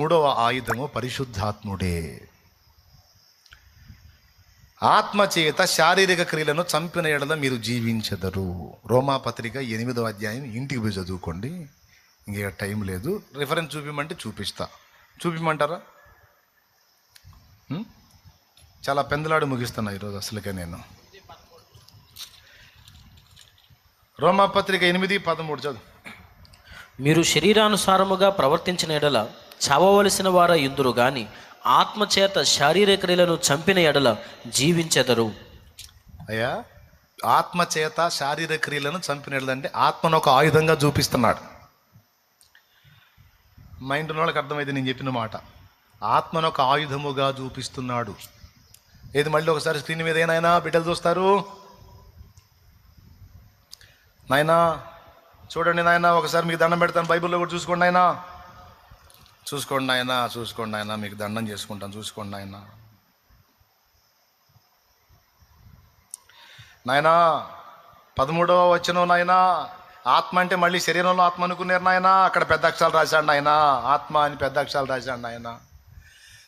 మూడవ ఆయుధము పరిశుద్ధాత్ముడే. ఆత్మచేత శారీరక క్రియలను చంపిన ఎడల మీరు జీవించదరు. రోమాపత్రిక ఎనిమిదో అధ్యాయం ఇంటికి పోయి చదువుకోండి. ఇంక టైం లేదు. రిఫరెన్స్ చూపిమంటే చూపిస్తా. చూపిమంటారా? చాలా పెందలాడు ముగిస్తున్నా ఈరోజు అసలుకే నేను. రోమాపత్రిక ఎనిమిది పదమూడు చదువు. మీరు శరీరానుసారముగా ప్రవర్తించిన ఎడల చావవలసిన వార ఇందురు గాని ఆత్మచేత శారీరక క్రియలను చంపిన ఎడల జీవించెదరు. అయ్యా ఆత్మచేత శారీరక క్రియలను చంపినట్లంటే ఆత్మను ఒక ఆయుధంగా చూపిస్తున్నాడు. మైండ్ ఉన్న వాళ్ళకి అర్థమైంది నేను చెప్పిన మాట. ఆత్మను ఒక ఆయుధముగా చూపిస్తున్నాడు. ఏది మళ్ళీ ఒకసారి స్క్రీన్ మీద ఏనాయనా బిడ్డలు చూస్తారు? నాయనా చూడండి నాయనా ఒకసారి మీకు దండం పెడతాను బైబిల్లో కూడా చూసుకోండి నాయనా. చూసుకోండి నాయనా చూసుకోండి నాయనా మీకు దండం చేసుకుంటాను చూసుకోండి ఆయన నాయనా పదమూడవ వచ్చిన నాయనా ఆత్మ అంటే మళ్ళీ శరీరంలో ఆత్మ అనుకున్నారు నాయనా. అక్కడ పెద్ద అక్షరాలు రాశాడు ఆయన ఆత్మ అని పెద్ద అక్షరాలు రాశాడు నాయన.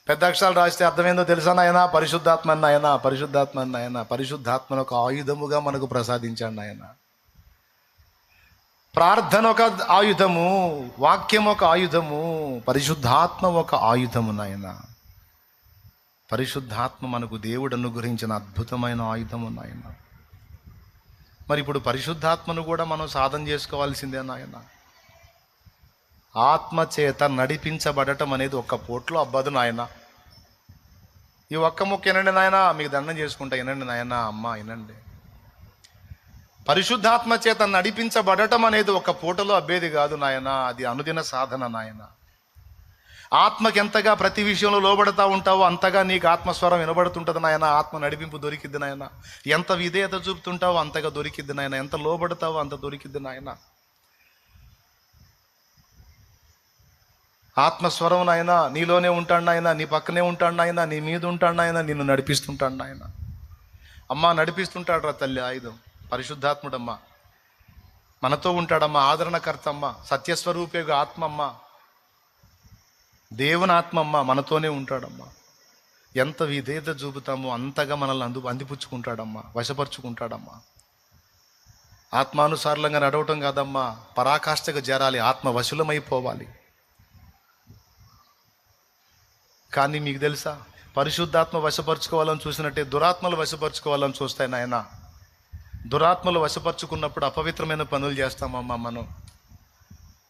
పెద్ద అక్షరాలు రాస్తే అర్థమైందో తెలుసా నాయన? పరిశుద్ధాత్మ నాయన పరిశుద్ధాత్మ నాయన పరిశుద్ధాత్మను ఒక ఆయుధముగా మనకు ప్రసాదించాడు నాయన. ప్రార్థన ఒక ఆయుధము వాక్యం ఒక ఆయుధము పరిశుద్ధాత్మ ఒక ఆయుధము నాయన. పరిశుద్ధాత్మ మనకు దేవుడు అనుగ్రహించిన అద్భుతమైన ఆయుధము నాయన. మరి ఇప్పుడు పరిశుద్ధాత్మను కూడా మనం సాధన చేసుకోవాల్సిందే నాయన. ఆత్మ చేత నడిపించబడటం అనేది ఒక్క పోట్లో అబ్బదు నాయన. ఈ ఒక్క ముక్క వినండి నాయన మీకు దండం చేసుకుంటా వినండి నాయన అమ్మ వినండి. పరిశుద్ధాత్మ చేత నడిపించబడటం అనేది ఒక పూటలో అబ్బేది కాదు నాయన. అది అనుదిన సాధన నాయన. ఆత్మకి ఎంతగా ప్రతి విషయంలో లోబడతా ఉంటావో అంతగా నీకు ఆత్మస్వరం వినబడుతుంటుంది నాయన. ఆత్మ నడిపింపు దొరికిద్ది నాయన. ఎంత విధేయత చూపుతుంటావో అంతగా దొరికిద్ది నాయన. ఎంత లోబడతావో అంత దొరికిద్ది నాయన. ఆత్మస్వరం నాయన. నీలోనే ఉంటాడు నాయన. నీ పక్కనే ఉంటాడు నాయన. నీ మీద ఉంటాడు నాయన. నిన్ను నడిపిస్తుంటాడు నాయన. అమ్మ నడిపిస్తుంటాడు రా తల్లి ఆయుధం. పరిశుద్ధాత్ముడమ్మా. మనతో ఉంటాడమ్మా ఆదరణకర్తమ్మ సత్యస్వరూపయోగ ఆత్మమ్మ. దేవుని ఆత్మమ్మ మనతోనే ఉంటాడమ్మా. ఎంత విధేయత చూపుతామో అంతగా మనల్ని అందు అందిపుచ్చుకుంటాడమ్మా వశపరుచుకుంటాడమ్మా. ఆత్మానుసారంగా నడవటం కాదమ్మా పరాకాష్ఠగా చేరాలి ఆత్మ వశులమైపోవాలి. కానీ మీకు తెలుసా పరిశుద్ధాత్మ వశపరుచుకోవాలని చూసినట్టే దురాత్మలు వశపరుచుకోవాలని చూస్తాయి నాయన. దురాత్మలు వశపరుచుకున్నప్పుడు అపవిత్రమైన పనులు చేస్తామమ్మా మనం.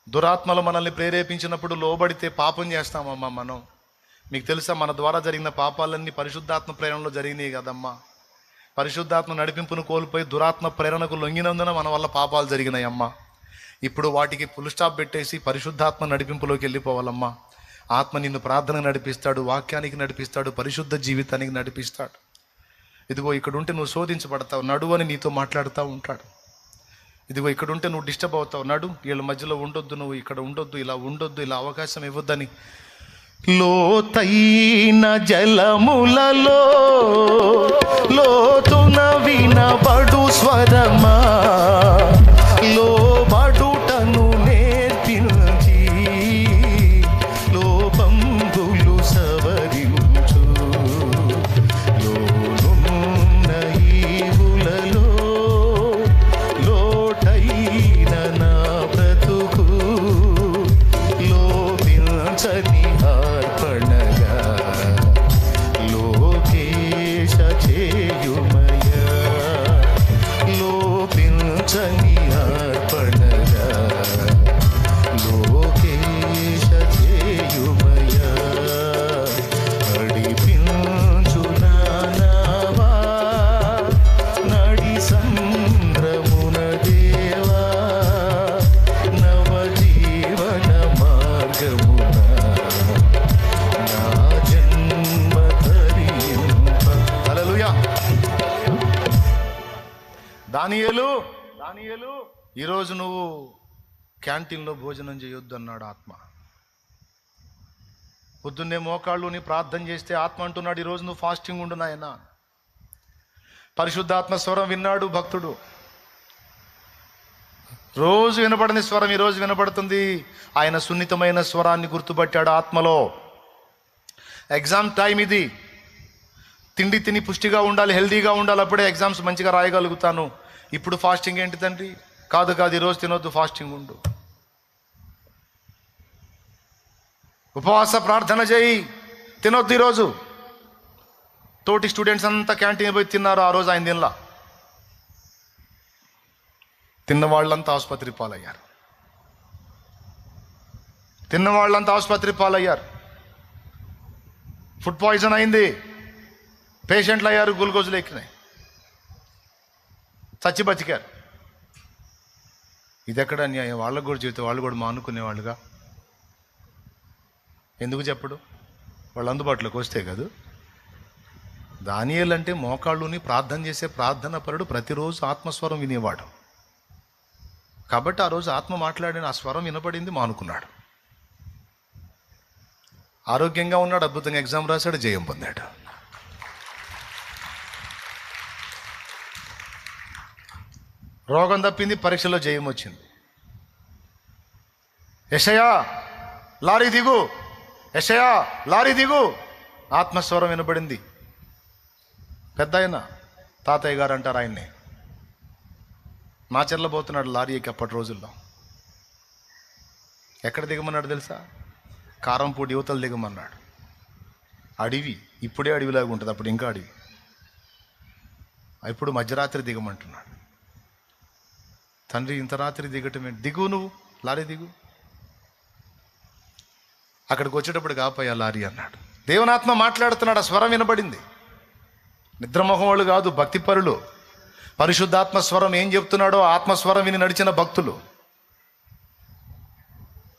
దురాత్మలు మనల్ని ప్రేరేపించినప్పుడు లోబడితే పాపం చేస్తామమ్మా మనం. మీకు తెలుసా మన ద్వారా జరిగిన పాపాలన్నీ పరిశుద్ధాత్మ ప్రేరణలో జరిగినాయి కదమ్మా. పరిశుద్ధాత్మ నడిపింపును కోల్పోయి దురాత్మ ప్రేరణకు లొంగినందున మన వల్ల పాపాలు జరిగినాయమ్మా. ఇప్పుడు వాటికి ఫుల్ స్టాప్ పెట్టేసి పరిశుద్ధాత్మ నడిపింపులోకి వెళ్ళిపోవాలమ్మా. ఆత్మ నిన్ను ప్రార్థనకు నడిపిస్తాడు వాక్యానికి నడిపిస్తాడు పరిశుద్ధ జీవితానికి నడిపిస్తాడు. ఇదిగో ఇక్కడ ఉంటే నువ్వు శోధించబడతావు నడు అని నీతో మాట్లాడుతూ ఉంటాడు. ఇదిగో ఇక్కడ ఉంటే నువ్వు డిస్టర్బ్ అవుతావు నడు. వీళ్ళ మధ్యలో ఉండొద్దు నువ్వు ఇక్కడ ఉండొద్దు ఇలా ఉండొద్దు ఇలా అవకాశం ఇవ్వద్దని. లోతైన జలములలో లోతున వినబడు స్వరమా? దానియేలు దానియేలు. ఈరోజు నువ్వు క్యాంటీన్లో భోజనం చేయొద్దు అన్నాడు ఆత్మ. పొద్దున్నే మోకాళ్ళు నీ ప్రార్థన చేస్తే ఆత్మ అంటున్నాడు ఈరోజు నువ్వు ఫాస్టింగ్ ఉండు నాయన. పరిశుద్ధాత్మ స్వరం విన్నాడు భక్తుడు. రోజు వినపడని స్వరం ఈ రోజు వినపడుతుంది. ఆయన సున్నితమైన స్వరాన్ని గుర్తుపట్టాడు ఆత్మలో. ఎగ్జామ్ టైం ఇది. తిండి తిని పుష్టిగా ఉండాలి హెల్దీగా ఉండాలి అప్పుడే ఎగ్జామ్స్ మంచిగా రాయగలుగుతాను. ఇప్పుడు ఫాస్టింగ్ ఏంటి తండ్రి? కాదు కాదు ఈరోజు తినొద్దు ఫాస్టింగ్ ఉండు. ఉపవాస ప్రార్థన చేయి తినొద్దు ఈరోజు తోటి స్టూడెంట్స్ అంతా క్యాంటీన్ పోయి తిన్నారు ఆ రోజు ఆయన తినలా తిన్న వాళ్ళంతా ఆసుపత్రి పాలయ్యారు. తిన్న వాళ్ళంతా ఆసుపత్రి పాలయ్యారు. ఫుడ్ పాయిజన్ అయింది. పేషెంట్లు అయ్యారు గ్లూకోజులు ఎక్కినాయి. చచ్చి బతికారు. ఇది ఎక్కడ అన్యాయం వాళ్ళకు కూడా చెబితే వాళ్ళు కూడా మానుకునేవాళ్ళుగా ఎందుకు చెప్పడు? వాళ్ళు అందుబాటులోకి వస్తే కాదు. దానియేలు అంటే మోకాళ్ళుని ప్రార్థన చేసే ప్రార్థన పరుడు ప్రతిరోజు ఆత్మస్వరం వినేవాడు. కాబట్టి ఆ రోజు ఆత్మ మాట్లాడిన ఆ స్వరం వినపడింది మానుకున్నాడు. ఆరోగ్యంగా ఉన్నాడు అద్భుతంగా ఎగ్జామ్ రాశాడు జయం పొందాడు. రోగం తప్పింది పరీక్షలో జయం వచ్చింది. యషయా లారీ దిగు. యషయా లారీ దిగు. ఆత్మస్వరం వినబడింది. పెద్ద ఆయన తాతయ్య గారు అంటారు ఆయన్ని. మా పోతున్నాడు లారీ ఎక్కి అప్పటి రోజుల్లో. ఎక్కడ దిగమన్నాడు తెలుసా? కారంపూడి యువతలు దిగమన్నాడు. అడవి ఇప్పుడే అడవిలాగా ఉంటుంది అప్పుడు ఇంకా అడవి. ఇప్పుడు మధ్యరాత్రి దిగమంటున్నాడు. తండ్రి ఇంత రాత్రి దిగటమే దిగు నువ్వు లారీ దిగు. అక్కడికి వచ్చేటప్పుడు కాపోయా లారీ అన్నాడు. దేవనాత్మ మాట్లాడుతున్నాడు ఆ స్వరం వినబడింది. నిద్రమోహం వాళ్ళు కాదు భక్తిపరులు. పరిశుద్ధాత్మ స్వరం ఏం చెప్తున్నాడో ఆత్మస్వరం విని నడిచిన భక్తులు.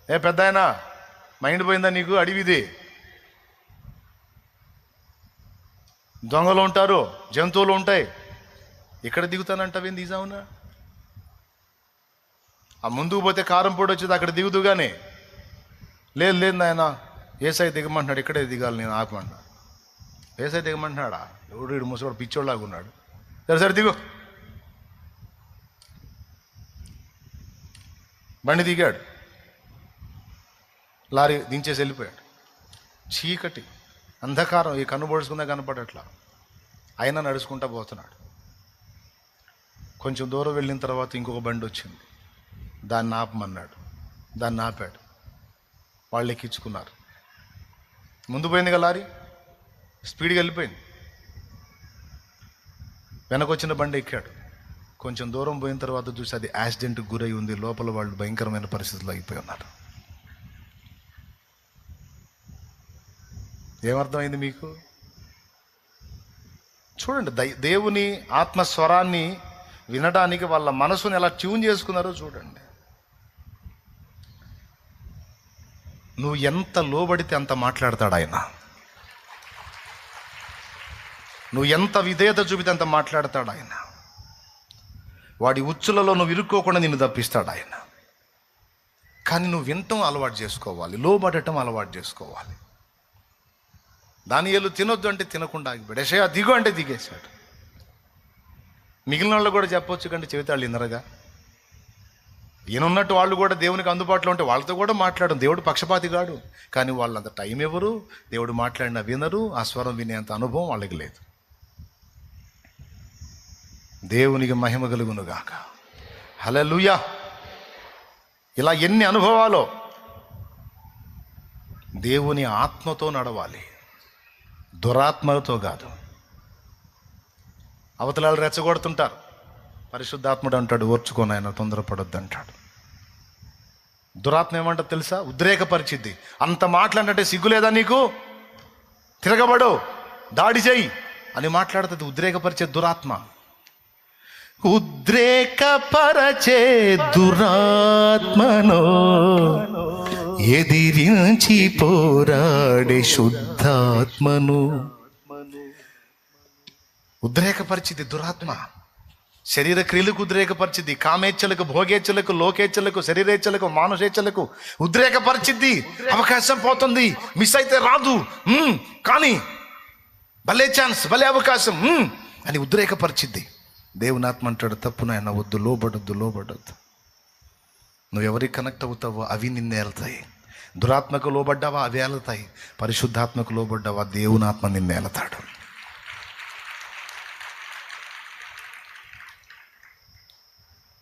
ఏ పెద్ద ఆయన మైండ్ పోయిందా నీకు? అడివిది. దొంగలు ఉంటారు జంతువులు ఉంటాయి. ఇక్కడ దిగుతానంటావేం తీసావునా ఆ ముందుకు పోతే కారం పొడి వచ్చేది అక్కడ దిగుదుగానే. లేదు లేదు నాయన ఏసై దిగమంటున్నాడు ఇక్కడే దిగాలి నేను ఆపమన్నా ఏసై దిగమంటున్నాడా? ఎవడు వీడు ముసవాడు పిచ్చోళ్ళలాగా ఉన్నాడు. సరే సరే దిగు. బండి దిగాడు. లారీ దించేసి వెళ్ళిపోయాడు. చీకటి అంధకారం ఈ కన్ను పొడుచుకుందా కనపడట్లా. అయినా నడుచుకుంటా పోతున్నాడు. కొంచెం దూరం వెళ్ళిన తర్వాత ఇంకొక బండి వచ్చింది. దాన్ని ఆపమన్నాడు. దాన్ని ఆపాడు. వాళ్ళు ఎక్కించుకున్నారు. ముందు పోయింది కదా లారీ? స్పీడ్గా వెళ్ళిపోయింది. వెనకొచ్చిన బండి ఎక్కాడు. కొంచెం దూరం పోయిన తర్వాత చూసి అది యాక్సిడెంట్కి గురై ఉంది. లోపల వాళ్ళు భయంకరమైన పరిస్థితుల్లో అయిపోయి ఉన్నారు. ఏమర్థమైంది మీకు? చూడండి దై దేవుని ఆత్మస్వరాన్ని వినడానికి వాళ్ళ మనసుని ఎలా ట్యూన్ చేసుకున్నారో చూడండి. నువ్వు ఎంత లోబడితే అంత మాట్లాడతాడు ఆయన. నువ్వు ఎంత విధేయత చూపితే అంత మాట్లాడతాడు ఆయన. వాడి ఉచ్చులలో నువ్వు ఇరుక్కోకుండా నిన్ను తప్పిస్తాడు ఆయన. కానీ నువ్వు వినటం అలవాటు చేసుకోవాలి లోబడటం అలవాటు చేసుకోవాలి. దానియలు తినొద్దు అంటే తినకుండా ఆగిపోయాడు. యెషయా దిగు అంటే దిగేశాడు. మిగిలిన వాళ్ళు కూడా చెప్పొచ్చు కంటే చెబితాళ్ళు ఇందరగా ఈయనున్నట్టు వాళ్ళు కూడా దేవునికి అందుబాటులో ఉంటే వాళ్ళతో కూడా మాట్లాడడం. దేవుడు పక్షపాతి కాడు. కానీ వాళ్ళంత టైం ఎవరు? దేవుడు మాట్లాడిన వినరు. ఆ స్వరం వినేంత అనుభవం వాళ్ళకి లేదు. దేవునికి మహిమ కలుగునుగాక హలలుయా ఇలా ఎన్ని అనుభవాలో దేవుని ఆత్మతో నడవాలి. దురాత్మలతో కాదు. అవతలాలు రెచ్చగొడుతుంటారు. పరిశుద్ధాత్ముడు అంటాడు ఓర్చుకొని ఆయన తొందరపడొద్దు అంటాడు. దురాత్మ ఏమంటో తెలుసా? ఉద్రేకపరిచిద్ది. అంత మాట్లాడినట్టే సిగ్గు లేదా నీకు? తిరగబడు దాడి చెయ్యి అని మాట్లాడుతుంది ఉద్రేకపరిచే దురాత్మ. ఉద్రేకపరచే దురాత్మను ఎదిరించి పోరాడే శుద్ధాత్మను. ఉద్రేకపరిచింది దురాత్మ. శరీర క్రియలకు ఉద్రేకపరిచిద్ది కామేచ్ఛలకు భోగేచ్ఛలకు లోకేచ్ఛలకు శరీరేచ్ఛలకు మానుషేచ్ఛలకు ఉద్రేకపరిచిద్ది అవకాశం పోతుంది. మిస్ అయితే రాదు. కానీ భలే ఛాన్స్ భలే అవకాశం. అని ఉద్రేకపరిచిద్ది. దేవునాత్మ అంటాడు తప్పు నాయన వద్దు లోబడొద్దు లోబడొద్దు. నువ్వు ఎవరికి కనెక్ట్ అవుతావో అవి నిన్నే వెళ్తాయి దురాత్మకు లోబడ్డావా అవి వెళ్తాయి పరిశుద్ధాత్మకు లోబడ్డావా దేవుని ఆత్మ వెళ్తాడు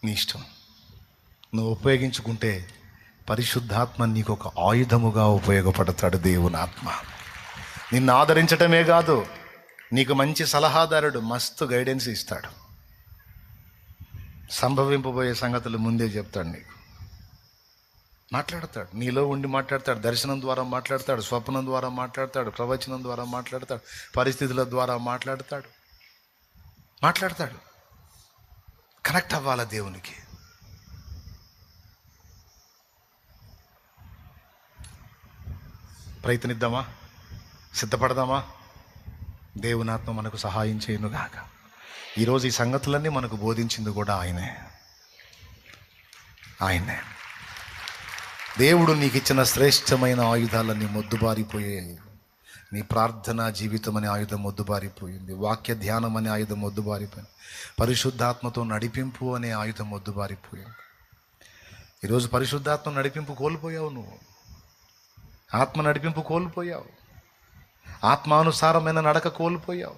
నీ ఇష్టం. నువ్వు ఉపయోగించుకుంటే పరిశుద్ధాత్మ నీకు ఒక ఆయుధముగా ఉపయోగపడతాడు దేవుని ఆత్మ నిన్ను ఆదరించటమే కాదు నీకు మంచి సలహాదారుడు మస్తు గైడెన్స్ ఇస్తాడు. సంభవింపబోయే సంగతులు ముందే చెప్తాడు నీకు. మాట్లాడతాడు నీలో ఉండి మాట్లాడతాడు దర్శనం ద్వారా మాట్లాడతాడు స్వప్నం ద్వారా మాట్లాడతాడు ప్రవచనం ద్వారా మాట్లాడతాడు పరిస్థితుల ద్వారా మాట్లాడతాడు. మాట్లాడతాడు. కనెక్ట్ అవ్వాలా దేవునికి? ప్రయత్నిద్దామా? సిద్ధపడదామా? దేవునాత్మ మనకు సహాయం చేయనుగాక ఈరోజు ఈ సంగతులన్నీ మనకు బోధించింది కూడా ఆయనే. ఆయనే. దేవుడు నీకు ఇచ్చిన శ్రేష్టమైన ఆయుధాలన్నీ మొద్దుబారిపోయాయి నీ ప్రార్థన జీవితం అనే ఆయుధం మొద్దుబారిపోయింది. వాక్య ధ్యానం అనే ఆయుధం మొద్దుబారిపోయింది. పరిశుద్ధాత్మతో నడిపింపు అనే ఆయుధం మొద్దుబారిపోయింది. ఈరోజు పరిశుద్ధాత్మ నడిపింపు కోల్పోయావు నువ్వు. ఆత్మ నడిపింపు కోల్పోయావు. ఆత్మానుసారమైన నడక కోల్పోయావు.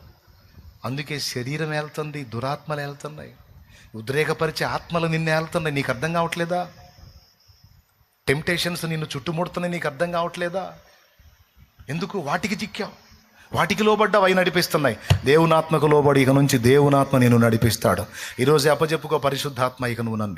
అందుకే శరీరం వెళ్తుంది దురాత్మలు వెళ్తున్నాయి ఉద్రేకపరిచే ఆత్మలు నిన్ను వెళ్తున్నాయి నీకు అర్థం కావట్లేదా? టెంప్టేషన్స్ నిన్ను చుట్టుముడుతున్నాయి. నీకు అర్థం కావట్లేదా? ఎందుకు? వాటికి చిక్కావు వాటికి లోబడ్డావు అవి నడిపిస్తున్నాయి. దేవునాత్మకు లోబడి ఇక నుంచి దేవునాత్మ నేను నడిపిస్తాడు. ఈరోజు అప్పచెప్పుకో పరిశుద్ధాత్మ ఇక నువ్వు నన్ను